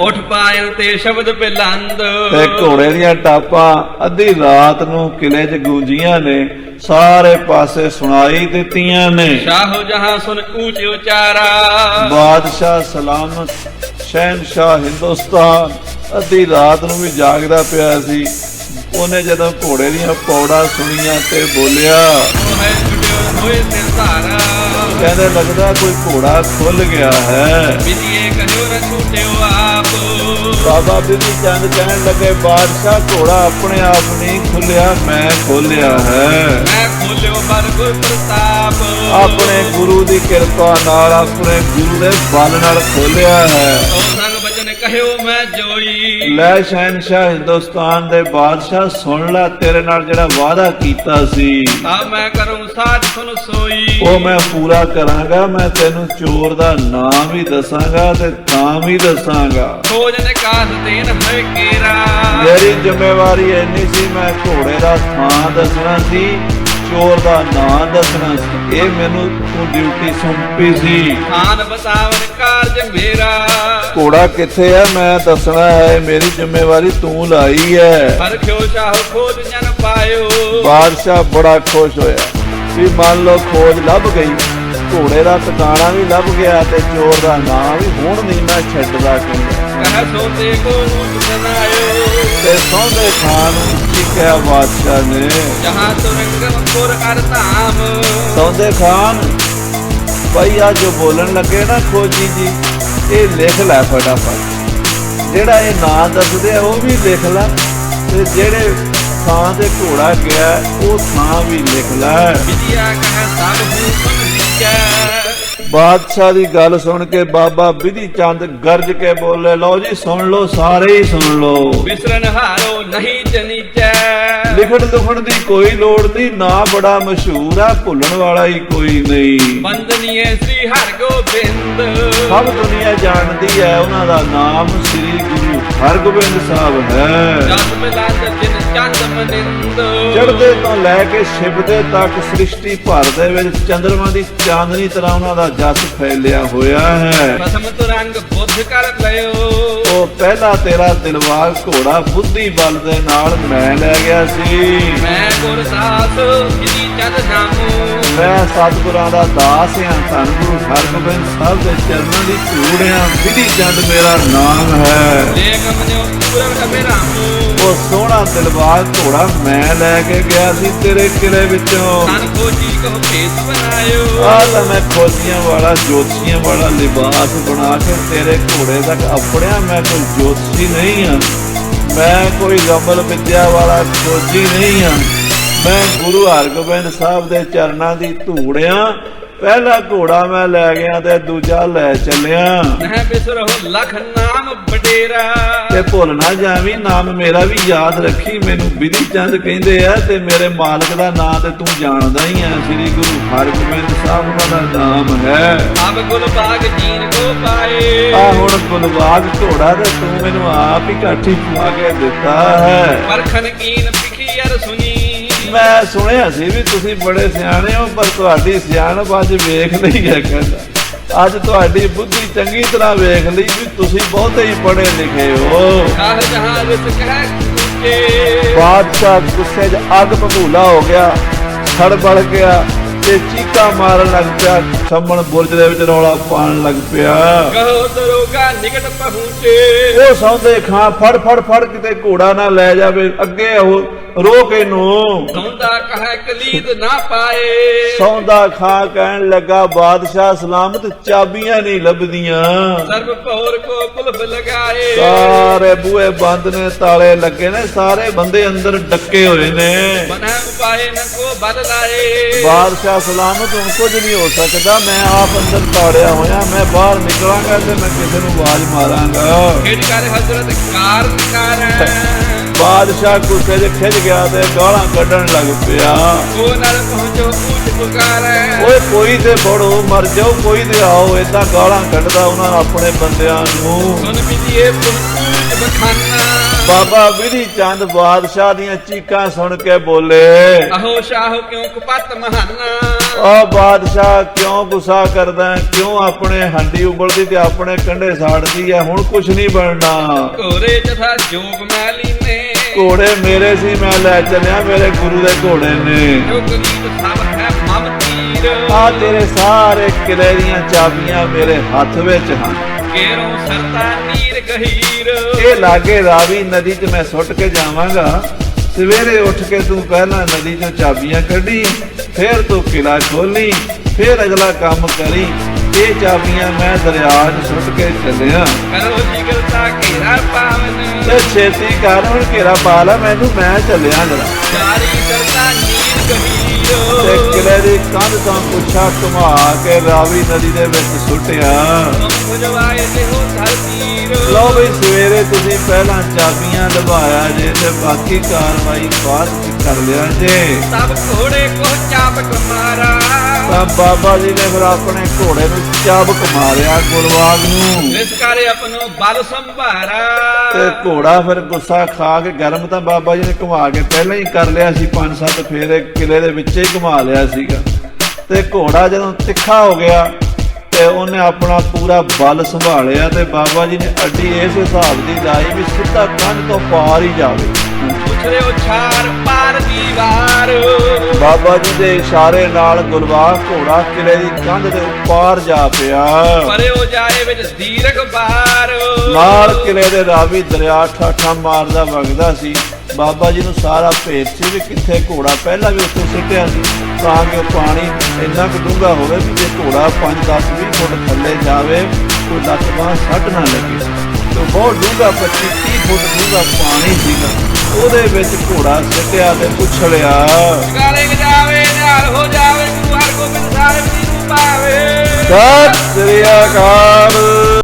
ਉਠ ਪਾਇਲ ਤੇ ਸ਼ਬਦ ਪਿਲੰਦ। ਤੇ ਘੋੜੇ ਦੀਆਂ ਟਾਪਾਂ ਅੱਧੀ ਰਾਤ ਨੂੰ ਕਿਲੇ 'ਚ ਗੂੰਜੀਆਂ ਨੇ ਸਾਰੇ ਪਾਸੇ ਸੁਣਾਈ ਦਿੱਤੀਆਂ ਨੇ। ਸ਼ਾਹੋ ਜਹਾਂ ਸੁਨ ਊਚ ਉਚਾਰਾ। ਬਾਦਸ਼ਾਹ ਸਲਾਮਤ ਸ਼ਹਿਨशाह ਹਿੰਦੁਸਤਾਨ। ਅੱਧੀ ਰਾਤ ਨੂੰ ਵੀ ਜਾਗਦਾ ਪਿਆ ਸੀ। ਉਹਨੇ ਜਦੋਂ ਘੋੜੇ ਦੀਆਂ ਪੌੜਾਂ ਸੁਣੀਆਂ ਤੇ ਬੋਲਿਆ ਹੋਏ ਤਿਲ ਧਾਰਾ ਕਹਿੰਦੇ ਲੱਗਦਾ ਕੋਈ ਘੋੜਾ ਖੁੱਲ ਗਿਆ ਹੈ। ਛੁਟਿਓ ਆਪ। ਬਾਬਾ ਬਿਧੀ ਚੰਦ ਕਹਿਣ ਲੱਗੇ ਬਾਦਸ਼ਾਹ ਘੋੜਾ ਆਪਣੇ ਆਪ ਨਹੀਂ ਖੁੱਲਿਆ ਮੈਂ ਖੋਲਿਆ ਹੈ। ਮੈਂ ਖੋਲਿਓ ਬਲ ਗੁਰ ਪ੍ਰਤਾਪ। ਆਪਣੇ ਗੁਰੂ ਦੀ ਕਿਰਪਾ ਨਾਲ ਆਪਣੇ ਗੁਰੂ ਦੇ ਬਲ ਨਾਲ ਖੋਲਿਆ ਹੈ। ਕਹਿਓ ਮੈਂ ਜੋਈ। ਲੈ ਸ਼ਹਿਨशाह ਹਿੰਦੁਸਤਾਨ ਦੇ ਬਾਦਸ਼ਾਹ ਸੁਣ ਲੈ ਤੇਰੇ ਨਾਲ ਜਿਹੜਾ ਵਾਅਦਾ ਕੀਤਾ ਸੀ। ਆ ਮੈਂ ਕਰੂੰ ਸਾਜ ਸੁਨ ਸੋਈ। ਉਹ ਮੈਂ ਪੂਰਾ ਕਰਾਂਗਾ ਮੈਂ ਤੈਨੂੰ ਚੋਰ ਦਾ ਨਾਮ ਵੀ ਦੱਸਾਂਗਾ ਤੇ ਤਾਂ ਵੀ ਦੱਸਾਂਗਾ। ਖੋਜ ਨੇ ਕਾਸ ਦੇਨ ਹੈ ਕੇਰਾ। ਮੇਰੀ ਜ਼ਿੰਮੇਵਾਰੀ ਇੰਨੀ ਸੀ ਮੈਂ ਘੋੜੇ ਦਾ ਥਾਂ ਦੱਸਣਾ ਸੀ। ਚੋਰ ਦਾ ਨਾਂ ਦੱਸਣਾ ਸੀ। ਇਹ ਮੈਨੂੰ ਤੂੰ ਡਿਊਟੀ ਸੌਂਪੀ ਸੀ। ਆਨ ਬਤਾਵਨ ਕਾਰਜ ਮੇਰਾ। ਘੋੜਾ ਕਿੱਥੇ ਹੈ ਮੈਂ ਦੱਸਣਾ ਹੈ ਮੇਰੀ ਜ਼ਿੰਮੇਵਾਰੀ ਤੂੰ ਲਾਈ ਹੈ। ਹਰਖਿਓ ਸ਼ਾਹੋ ਖੋਜ ਜਨ ਪਾਇਓ। ਬਾਦਸ਼ਾਹ ਬੜਾ ਖੁਸ਼ ਹੋਇਆ। ਵੀ ਮੰਨ ਲਓ ਖੋਜ ਲੱਭ ਗਈ। ਘੋੜੇ ਦਾ ਟਿਕਾਣਾ ਵੀ ਲੱਭ ਗਿਆ ਤੇ ਚੋਰ ਦਾ ਨਾਂ ਵੀ ਹੁਣ ਨਹੀਂ ਮੈਂ ਛੱਡਦਾ ਕਹਿੰਦਾ ਕਹ ਸੋਤੇ ਕੋ ਨੂੰ ਸੁਨਾਇਓ। ਤੇ ਸੌਂਦੇ ਖਾਨ ਨੂੰ ਕੀ ਕਿਹਾ ਬਾਦਸ਼ਾਹ ਨੇ। ਜਹਾਂ ਤੁਰੰਗਮ ਪੁਰ ਅਰ ਧਾਮ। ਸੌਂਦੇ ਖਾਨ ਭਾਈ ਆ ਜੋ ਬੋਲਣ ਲੱਗੇ ਨਾ ਖੋਜੀ ਜੀ ਇਹ ਲਿਖ ਲੈ ਫਟਾਫਟ। ਜਿਹੜਾ ਇਹ ਨਾਂ ਦੱਸਦੇ ਆ ਉਹ ਵੀ ਲਿਖ ਲੈ। ਤੇ ਜਿਹੜੇ ਥਾਂ ਤੇ ਘੋੜਾ ਗਿਆ ਉਹ ਥਾਂ ਵੀ ਲਿਖ ਲੈ। ਵਿਜਿਆ ਕਹ ਸਭ ਨੂੰ ਸੁਨ ਲਿਖੈ ਬਾਦਸ਼ਾਹ ਦੀ ਗੱਲ ਸੁਣ ਕੇ ਬਾਬਾ ਵਿਧੀ ਚੰਦ ਗਰਜ ਕੇ ਬੋਲੇ ਲਓ ਜੀ ਸੁਣ ਲਓ ਸਾਰੇ ਹੀ ਸੁਣ ਲਓ। ਵਿਸਰਨ ਹਾਰੋ ਨਹੀਂ ਜਨੀਚੈ ਲਿਖਣ ਲੁਖਣ ਦੀ ਕੋਈ ਲੋੜ ਨਹੀਂ ਨਾ ਬੜਾ ਮਸ਼ਹੂਰ ਆ ਭੁੱਲਣ ਵਾਲਾ ਹੀ ਕੋਈ ਨਹੀਂ। ਬੰਦਨੀਏ ਸ੍ਰੀ ਹਰਿ ਗੋਬਿੰਦ ਸਭ ਦੁਨੀਆ ਜਾਣਦੀ ਹੈ ਉਹਨਾਂ ਦਾ ਨਾਮ ਸ੍ਰੀ ਗੁਰੂ ਹਰਗੋਬਿੰਦ ਸਾਹਿਬ ਹੈ। ਜਸ ਮਿਲੰਦ ਜਿਨ ਚੰਦ ਮਨਿੰਦ ਚੜ੍ਹਦੇ ਤੋਂ ਲੈ ਕੇ ਛਿਪਦੇ ਤੱਕ ਸ੍ਰਿਸ਼ਟੀ ਭਰ ਦੇ ਵਿੱਚ ਚੰਦਰਮਾ ਦੀ ਚਾਂਦਨੀ ਤਰ੍ਹਾਂ ਉਹਨਾਂ ਦਾ ਜਸ ਫੈਲਿਆ ਹੋਇਆ ਹੈ। ਪ੍ਰਥਮ ਤੁਰੰਗ ਬੁੱਧ ਕਰ ਲਿਓ। ਉਹ ਪਹਿਲਾ ਤੇਰਾ ਦਿਲਵਾਗ ਘੋੜਾ ਬੁੱਧੀ ਬਲ ਦੇ ਨਾਲ ਮੈਂ ਲੈ ਗਿਆ ਸੀ। ਮੈਂ ਗੁਰਦਾਸ ਜਿਨੀ ਚੰਦ ਨਾਮੂ ਮੈਂ ਸਤਿਗੁਰਾਂ ਦਾ ਦਾਸ ਹਾਂ ਧੰਨ ਗੁਰੂ ਹਰਗੋਬਿੰਦ ਸਾਹਿਬ ਦੇ ਚਰਨਾਂ ਦੀ ਧੂੜ ਹਾਂ, ਵਿਧੀ ਚੰਦ ਮੇਰਾ ਨਾਮ ਹੈ। ਲੇਖ ਮਨਿਓ ਪੂਰਨ ਅਬਿਰਾਮੂ ਉਹ ਸੋਹਣਾ ਦਿਲਵਾਗ ਘੋੜਾ ਮੈਂ ਲੈ ਕੇ ਗਿਆ ਸੀ ਤੇਰੇ ਕਿਲੇ ਵਿੱਚੋਂ। ਤਨ ਖੋਜੀ ਕੋ ਭੇਸ ਬਣਾਇਓ ਆ ਤਾਂ ਮੈਂ ਖੋਜੀਆਂ ਵਾਲਾ, ਜੋਤਸ਼ੀਆਂ ਵਾਲਾ ਲਿਬਾਸ ਬਣਾ ਕੇ ਤੇਰੇ ਘੋੜੇ ਤੱਕ ਆਪਣਿਆ ਮੈਂ ਕੋਈ ਜੋਤਸ਼ੀ ਨਹੀਂ ਹਾਂ। ਮੈਂ ਕੋਈ ਗੰਬਲ ਵਿਦਿਆ ਵਾਲਾ ਖੋਜੀ ਨਹੀਂ ਹਾਂ। ਮੈਂ ਗੁਰੂ ਹਰਗੋਬਿੰਦ ਸਾਹਿਬ ਦੇ ਚਰਨਾਂ ਦੀ ਧੂੜਿਆਂ ਪਹਿਲਾ ਘੋੜਾ ਮੈਂ ਲੈ ਗਿਆ ਤੇ ਦੂਜਾ ਲੈ ਚੱਲਿਆ। ਨਹਿ ਬਿਸਰੋ ਲਖ ਨਾਮ ਬਡੇਰਾ ਤੇ ਭੁੱਲ ਨਾ ਜਾਵੀਂ ਨਾਮ ਮੇਰਾ ਵੀ ਯਾਦ ਰੱਖੀ। ਮੈਨੂੰ ਵਿਧੀ ਚੰਦ ਕਹਿੰਦੇ ਆ ਤੇ ਮੇਰੇ ਮਾਲਕ ਦਾ ਨਾਮ ਤੇ ਤੂੰ ਜਾਣਦਾ ਹੀ ਆ। ਸ੍ਰੀ ਗੁਰੂ ਹਰਗੋਬਿੰਦ ਸਾਹਿਬ ਦਾ ਨਾਮ ਹੈ। ਅਬ ਗੁਲ ਬਾਗ ਜੀਨ ਕੋ ਪਾਏ। ਆ ਹੁਣ ਗੁਲਬਾਗ ਘੋੜਾ ਤੇ ਤੂੰ ਮੈਨੂੰ ਆਪ ਹੀ ਕਾਠੀ ਪਵਾ ਕੇ ਦਿੱਤਾ ਹੈ। ਪਰਖਨ ਕੀਨ ਪਿਖੀ ਅਰ ਸੁਨੀ ਮੈਂ ਸੁਣਿਆ ਸੀ ਵੀ ਤੁਸੀਂ ਬੜੇ ਸਿਆਣੇ ਹੋ ਪਰ ਤੁਹਾਡੀ ਸਿਆਣਪ ਅੱਜ ਵੇਖ ਲਈ ਹੈ ਕਹਿੰਦਾ। ਅੱਜ ਤੁਹਾਡੀ ਬੁੱਧੀ ਚੰਗੀ ਤਰ੍ਹਾਂ ਵੇਖ ਲਈ ਵੀ ਤੁਸੀਂ ਬਹੁਤੇ ਹੀ ਪੜ੍ਹੇ ਲਿਖੇ ਹੋ। ਕਾਹ ਜਹਾਂ ਵਿਸ ਕਹਿ ਕੁਕੇ ਬਾਦਸ਼ਾਹ ਗੁੱਸੇ 'ਚ ਅੱਗ ਭਗੂਲਾ ਹੋ ਗਿਆ ਖੜਬੜ ਗਿਆ ਤੇ ਚੀਕਾ ਮਾਰਨ ਲੱਗ ਪਿਆ ਸੰਮਣ ਬੁਰਜ ਦੇ ਵਿੱਚ ਰੌਲਾ ਪਾਉਣ ਲੱਗ ਪਿਆ। ਕਹੋ ਦਰੋਗਾ ਨਿਕਟ ਪਹੁੰਚੇ। ਉਹ ਸੌਂਦੇ ਖਾਂ ਫੜ ਫੜ ਫੜ ਕਿਤੇ ਘੋੜਾ ਨਾ ਲੈ ਜਾਵੇ ਅੱਗੇ ਉਹ ਰੋਕ ਇਹਨੂੰ। ਸੌਂਦਾ ਕਹੈ ਕਲੀਦ ਨਾ ਪਾਏ। ਸੌਂਦਾ ਖਾਂ ਕਹਿਣ ਲੱਗਾ ਬਾਦਸ਼ਾਹ ਸਲਾਮਤ ਚਾਬੀਆਂ ਨਹੀਂ ਲੱਭਦੀਆਂ। ਸਰਬ ਪੌਰ ਕੋ ਕੁਲਫ ਲਗਾਏ। ਸਾਰੇ ਬੂਹੇ ਬੰਦ ਨੇ ਤਾਲੇ ਲੱਗੇ ਨੇ ਸਾਰੇ ਬੰਦੇ ਅੰਦਰ ਡੱਕੇ ਹੋਏ ਨੇ। ਮਨੈ ਉਪਾਏ ਨ ਕੋ ਲਾਏ। ਬਾਦਸ਼ਾਹ ਸਲਾਮਤ ਹੁਣ ਕੁਝ ਨਹੀਂ ਹੋ ਸਕਦਾ। ਮੈਂ ਆਪ ਅੰਦਰ ਤਾੜਿਆ ਹੋਇਆ ਮੈਂ ਬਾਹਰ ਨਿਕਲਾਂਗਾ ਤੇ ਮੈਂ ਕਿਸੇ ਨੂੰ ਆਵਾਜ਼ ਮਾਰਾਂਗਾ। ਖੇਡ ਕਰ ਹਜ਼ਰਤ ਕਾਰਨ ਕਰ ਬਾਦਸ਼ਾਹ ਗੁੱਸੇ 'ਚ ਖਿੱਚ ਗਿਆ ਤੇ ਗਾਲਾਂ ਕੱਢਣ ਲੱਗ ਪਿਆ। ਕੋ ਨਰ ਪਹੁੰਚੋ ਊਚ ਪੁਕਾਰੈ ਓਏ ਕੋਈ ਤੇ ਬੜੋ ਮਰ ਜਾਓ ਕੋਈ ਤੇ ਆਓ ਏਦਾਂ ਗਾਲਾਂ ਕੱਢਦਾ ਉਹਨਾਂ ਆਪਣੇ ਬੰਦਿਆਂ ਨੂੰ। ਸੁਨ ਬਿਜੀਏ ਪੁਰਕੂਚ ਬਖਾਨਾ। ਬਾਬਾ ਵਿਧੀ ਚੰਦ ਬਾਦਸ਼ਾਹ ਦੀਆਂ ਚੀਕਾਂ ਸੁਣ ਕੇ ਬੋਲੇ। ਅਹੋ ਸ਼ਾਹ ਕਿਉਂ ਕਪੱਤ ਮਹਾਨਾ। ਓ ਬਾਦਸ਼ਾਹ ਕਿਉਂ ਗੁੱਸਾ ਕਰਦਾ? ਕਿਉਂ ਆਪਣੇ ਹੰਡੀ ਉਬਲਦੀ ਤੇ ਆਪਣੇ ਕੰਡੇ ਸਾੜਦੀ ਹੈ? ਹੁਣ ਕੁਛ ਨਹੀਂ ਬਣਨਾ। ਘੋਰੇ ਜਥਾ ਜੋਗ ਮੈਲੀ ਨੇ। ਘੋੜੇ ਮੇਰੇ ਸੀ ਮੈਂ ਲੈ ਚੱਲਿਆ ਮੇਰੇ ਗੁਰੂ ਦੇ ਘੋੜੇ ਨੇ। ਆ ਤੇਰੇ ਸਾਰੇ ਕਿਲੇ ਦੀਆਂ ਚਾਬੀਆਂ ਮੇਰੇ ਹੱਥ ਵਿੱਚ ਹਨ। ਕੇਰੋਂ ਸਰਤਾ ਨੀਰ ਗਹੀਰ। ਇਹ ਲਾਗੇ ਰਾਵੀ ਨਦੀ 'ਚ ਮੈਂ ਸੁੱਟ ਕੇ ਜਾਵਾਂਗਾ। ਸਵੇਰੇ ਉੱਠ ਕੇ ਤੂੰ ਪਹਿਲਾਂ ਨਦੀ 'ਚੋਂ ਚਾਬੀਆਂ ਕੱਢੀ ਫਿਰ ਤੂੰ ਕਿਲਾ ਖੋਲੀ ਫਿਰ ਅਗਲਾ ਕੰਮ ਕਰੀ। ਇਹ ਚਾਬੀਆਂ ਮੈਂ ਦਰਿਆ 'ਚ ਸੁੱਟ ਕੇ ਚੱਲਿਆ। ਕਰੋ ਜਿਗਰ ਦਾ ਘੇਰਾ ਪਾਵਨ। ਤੇ ਛੇਤੀ ਕਰ ਹੁਣ ਘੇਰਾ ਪਾ ਲੈ ਮੈਨੂੰ ਮੈਂ ਚੱਲਿਆ ਜਰਾ। ਤੇ ਕਿਲੇ ਦੀ ਕੰਧ ਤੋਂ ਪੁੱਛਾ ਘੁਮਾ ਕੇ ਰਾਵੀ ਨਦੀ ਦੇ ਵਿੱਚ ਸੁੱਟਿਆ। ਲਓ ਬਈ ਸਵੇਰੇ ਤੁਸੀਂ ਪਹਿਲਾਂ ਚਾਬੀਆਂ ਲਵਾਇਆ ਜੇ ਤੇ ਬਾਕੀ ਕਾਰਵਾਈ ਬਾਅਦ ਕਰ ਲਿਆ ਜੇ। ਸਭ ਘੋੜੇ ਕੋ ਚਾਪਕ ਮਾਰਾ। ਤਾਂ ਬਾਬਾ ਜੀ ਨੇ ਫਿਰ ਆਪਣੇ ਘੋੜੇ ਨੂੰ ਚਾਬਕ ਮਾਰਿਆ ਗੁਲਵਾਗ ਨੂੰ। ਇਸ ਕਰੇ ਆਪਣੋ ਬਲ ਸੰਭਾਰਾ। ਤੇ ਘੋੜਾ ਫਿਰ ਗੁੱਸਾ ਖਾ ਕੇ ਗਰਮ ਤਾਂ ਬਾਬਾ ਜੀ ਨੇ ਘੁਮਾ ਕੇ ਪਹਿਲਾਂ ਹੀ ਕਰ ਲਿਆ ਸੀ ਪੰਜ ਸੱਤ ਫੇਰੇ ਕਿਲੇ ਦੇ ਵਿੱਚ ਹੀ ਘੁਮਾ ਲਿਆ ਸੀਗਾ। ਤੇ ਘੋੜਾ ਜਦੋਂ ਤਿੱਖਾ ਹੋ ਗਿਆ ਤੇ ਉਹਨੇ ਆਪਣਾ ਪੂਰਾ ਬਲ ਸੰਭਾਲਿਆ ਤੇ ਬਾਬਾ ਜੀ ਨੇ ਅੱਡੀ ਇਸ ਹਿਸਾਬ ਦੀ ਲਾਈ ਵੀ ਸਿੱਧਾ ਕੰਨ ਤੋਂ ਪਾਰ ਹੀ ਜਾਵੇ। ਉਛਰੇ ਉਛਾਰ ਪਾਰ ਦੀਵਾਰ ਬਾਬਾ ਜੀ ਦੇ ਇਸ਼ਾਰੇ ਨਾਲ ਗੁਲਵਾਗ ਘੋੜਾ ਕਿਲੇ ਦੀ ਕੰਧ ਦੇ ਉੱਪਰ ਜਾ ਪਿਆ। ਪਰੇ ਹੋ ਜਾਏ ਵਿੱਚ ਦੀਰਘ ਬਾਰ ਨਾਲ ਕਿਲੇ ਦੇ ਰਾਵੀ ਦਰਿਆ ਠਾਠਾ ਮਾਰਦਾ ਵਗਦਾ ਸੀ। ਬਾਬਾ ਜੀ ਨੂੰ ਸਾਰਾ ਭੇਤ ਸੀ ਵੀ ਕਿੱਥੇ ਘੋੜਾ ਪਹਿਲਾਂ ਵੀ ਉੱਥੇ ਸਿੱਟਿਆ ਸੀ। ਤਾਂ ਕਿ ਉਹ ਪਾਣੀ ਇੰਨਾ ਕੁ ਡੂੰਘਾ ਹੋਵੇ ਵੀ ਜੇ ਘੋੜਾ 5 10 20 ਫੁੱਟ ਥੱਲੇ ਜਾਵੇ ਕੋਈ ਲੱਤ ਬਾਂਹ ਸੱਟ ਨਾ ਲੱਗੇ। ਤੇ ਬਹੁਤ ਡੂੰਘਾ 25 30 ਫੁੱਟ ਡੂੰਘਾ ਪਾਣੀ ਸੀਗਾ। ਉਹਦੇ ਵਿੱਚ ਘੋੜਾ ਸਿੱਟਿਆ ਤੇ ਉਛਲਿਆ। ਗਾਲੇ ਜਾਵੇ ਨਿਹਾਲ ਹੋ ਜਾਵੇ ਗੁਰੂ ਹਰਗੋਬਿੰਦ ਸਾਹਿਬ ਜੀ ਨੂੰ ਪਾਵੇ। ਸਤਿ ਸ੍ਰੀ ਅਕਾਲ।